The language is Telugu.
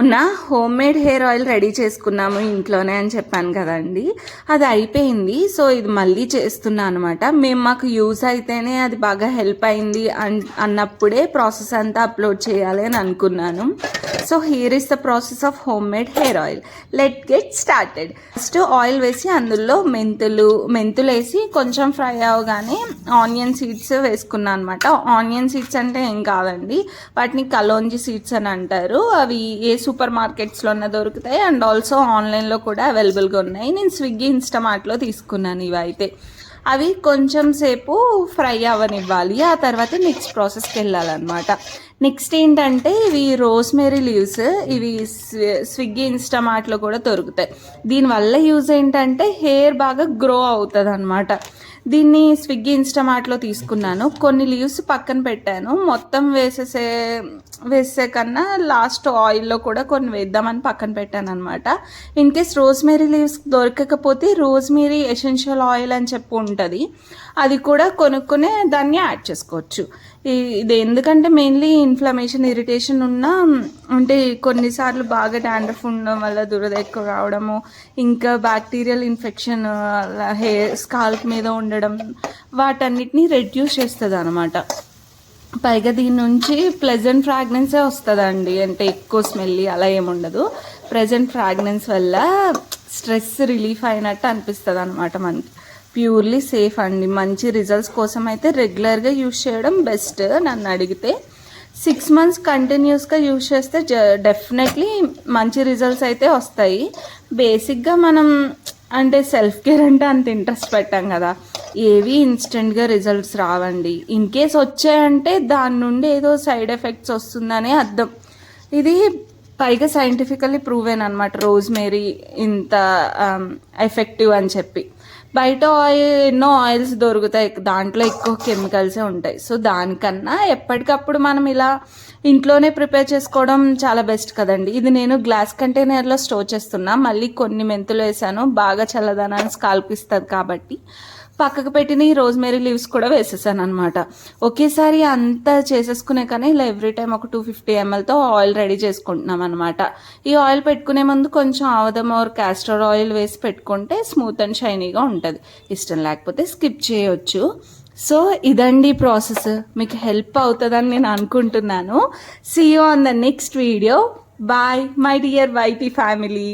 మొన్న home made hair oil ready చేసుకున్నాము ఇంట్లోనే అని చెప్పాను కదండి. అది అయిపోయింది. సో ఇది మళ్ళీ చేస్తున్నా అనమాట మేము మాకు యూస్ అయితేనే అది బాగా హెల్ప్ అయింది అన్- అన్నప్పుడే ప్రాసెస్ అంతా అప్లోడ్ చేయాలి అని అనుకున్నాను. So here is the process of home made hair oil let get started first oil వేసి అందులో మెంతులు మెంతులు వేసి కొంచెం ఫ్రై అవగానే ఆనియన్ సీడ్స్ వేసుకున్నాను అనమాట ఆనియన్ సీడ్స్ అంటే ఏం కాదండి. వాటిని కలోంజి సీడ్స్ అని అంటారు. అవి ఏ సూపర్ మార్కెట్స్లోనే దొరుకుతాయి. అండ్ ఆల్సో ఆన్లైన్లో కూడా అవైలబుల్గా ఉన్నాయి. నేను స్విగ్గీ ఇన్స్టామార్ట్లో తీసుకున్నాను ఇవి అయితే. అవి కొంచెం సేపు ఫ్రై అవ్వనివ్వాలి. ఆ తర్వాత నెక్స్ట్ ప్రాసెస్కి వెళ్ళాలన్నమాట. నెక్స్ట్ ఏంటంటే ఇవి రోస్మేరీ లీవ్స్ ఇవి స్విగ్గీ ఇన్స్టామార్ట్లో కూడా దొరుకుతాయి. దీనివల్ల యూజ్ ఏంటంటే హెయిర్ బాగా గ్రో అవుతుంది అనమాట దీన్ని స్విగ్గీ ఇన్స్టామార్ట్లో తీసుకున్నాను. కొన్ని లీవ్స్ పక్కన పెట్టాను. మొత్తం వేసేసే వేసే కన్నా లాస్ట్ ఆయిల్లో కూడా కొన్ని వేద్దామని పక్కన పెట్టాను అనమాట ఇన్ కేస్ రోజ్మేరీ లీవ్స్ దొరకకపోతే రోజ్మేరీ ఎసెన్షియల్ ఆయిల్ అని చెప్పి ఉంటుంది. అది కూడా కొనుక్కునే దాన్ని యాడ్ చేసుకోవచ్చు. ఇది ఎందుకంటే మెయిన్లీ ఇన్ఫ్లమేషన్ ఇరిటేషన్ ఉన్న అంటే కొన్నిసార్లు బాగా డాండ్రఫ్ ఉండడం వల్ల దురద ఎక్కువ రావడము ఇంకా బ్యాక్టీరియల్ ఇన్ఫెక్షన్ హెయిర్ స్కాల్ప్ మీద ఉండడం వాటన్నిటిని రెడ్యూస్ చేస్తుంది అనమాట పైగా దీని నుంచి ప్లెజెంట్ ఫ్రాగ్రెన్సే వస్తుందండి. అంటే ఎక్కువ స్మెల్లీ అలా ఏముండదు ప్రెజెంట్ ఫ్రాగ్రెన్స్ వల్ల స్ట్రెస్ రిలీఫ్ అయినట్టు అనిపిస్తుంది అనమాట మనకి. ప్యూర్లీ సేఫ్ అండి. మంచి రిజల్ట్స్ కోసం అయితే రెగ్యులర్గా యూస్ చేయడం బెస్ట్ నన్ను అడిగితే. సిక్స్ మంత్స్ కంటిన్యూస్గా యూస్ చేస్తే డెఫినెట్లీ మంచి రిజల్ట్స్ అయితే వస్తాయి. బేసిక్గా మనం అంటే సెల్ఫ్ కేర్ అంటే అంత ఇంట్రెస్ట్ పెట్టాం కదా. ఏవి ఇన్స్టెంట్గా రిజల్ట్స్ రావండి. ఇన్ కేస్ వచ్చాయంటే దాని నుండి ఏదో సైడ్ ఎఫెక్ట్స్ వస్తుందనే అర్థం. ఇది పైగా సైంటిఫికల్లీ ప్రూవెన్ అనమాట రోజ్మేరీ ఇంత um, ఎఫెక్టివ్ అని చెప్పి. బయట ఆయిల్ ఎన్నో ఆయిల్స్ దొరుకుతాయి. దాంట్లో ఎక్కువ కెమికల్సే ఉంటాయి. సో దానికన్నా ఎప్పటికప్పుడు మనం ఇలా ఇంట్లోనే ప్రిపేర్ చేసుకోవడం చాలా బెస్ట్ కదండి. ఇది నేను గ్లాస్ కంటైనర్లో స్టోర్ చేస్తున్నా. మళ్ళీ కొన్ని మెంతులు వేసాను. బాగా చల్లదనాన్ని స్కాల్పిస్తుంది కాబట్టి. పక్కకు పెట్టిన ఈ రోజ్మేరీ లీవ్స్ కూడా వేసేసాను అనమాట ఒకేసారి అంతా చేసేసుకునే కానీ ఇలా ఎవ్రీ టైం ఒక టూ ఫిఫ్టీ ఎంఎల్తో ఆయిల్ రెడీ చేసుకుంటున్నాం అనమాట ఈ ఆయిల్ పెట్టుకునే ముందు కొంచెం ఆవదం ఆర్ క్యాస్టర్ ఆయిల్ వేసి పెట్టుకుంటే స్మూత్ అండ్ షైనీగా ఉంటుంది. ఇష్టం లేకపోతే స్కిప్ చేయొచ్చు. సో ఇదండి ప్రాసెస్. మీకు హెల్ప్ అవుతుందని నేను అనుకుంటున్నాను. See you on the next video bye my dear YT family